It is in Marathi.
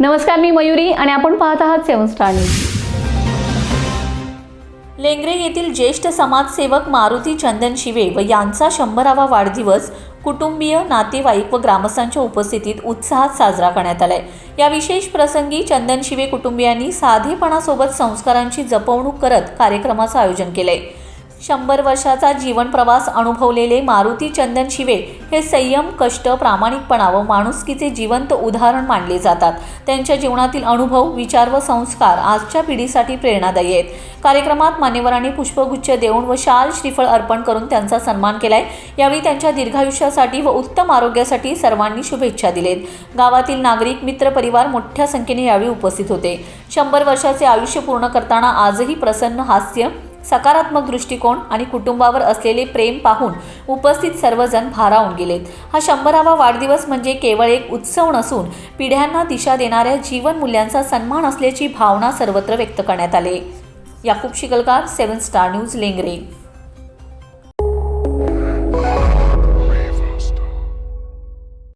नमस्कार मी मयुरी आणि आपण पाहत आहात सेवन स्टार न्यूज. लेंगरे येथील ज्येष्ठ समाजसेवक मारुती चंदन शिवे व यांचा शंभरावा वाढदिवस कुटुंबीय नातेवाईक व ग्रामस्थांच्या उपस्थितीत उत्साहात साजरा करण्यात आलाय. या विशेष प्रसंगी चंदन शिवे कुटुंबियांनी साधेपणासोबत संस्कारांची जपवणूक करत कार्यक्रमाचं आयोजन केलंय. शंभर वर्षाचा जीवन प्रवास अनुभवलेले मारुती चंदन शिवे हे संयम कष्ट प्रामाणिकपणा व माणुसकीचे जिवंत उदाहरण मानले जातात. त्यांच्या जीवनातील अनुभव विचार व संस्कार आजच्या पिढीसाठी प्रेरणादायी आहेत. कार्यक्रमात मान्यवरांनी पुष्पगुच्छ देऊन व शाल श्रीफळ अर्पण करून त्यांचा सन्मान केलाय. यावेळी त्यांच्या दीर्घायुष्यासाठी व उत्तम आरोग्यासाठी सर्वांनी शुभेच्छा दिलेत. गावातील नागरिक मित्र परिवार मोठ्या संख्येने यावेळी उपस्थित होते. शंभर वर्षाचे आयुष्य पूर्ण करताना आजही प्रसन्न हास्य सकारात्मक दृष्टिकोन आणि कुटुंबावर असलेले प्रेम पाहून उपस्थित सर्वजण भारावून गेलेत हा शंभरावा वाढदिवस म्हणजे केवळ एक उत्सव नसून पिढ्यांना दिशा देणाऱ्या जीवन मूल्यांचा सन्मान असल्याची भावना सर्वत्र व्यक्त करण्यात आली. Yakub Shikalkar seven star news Lengre.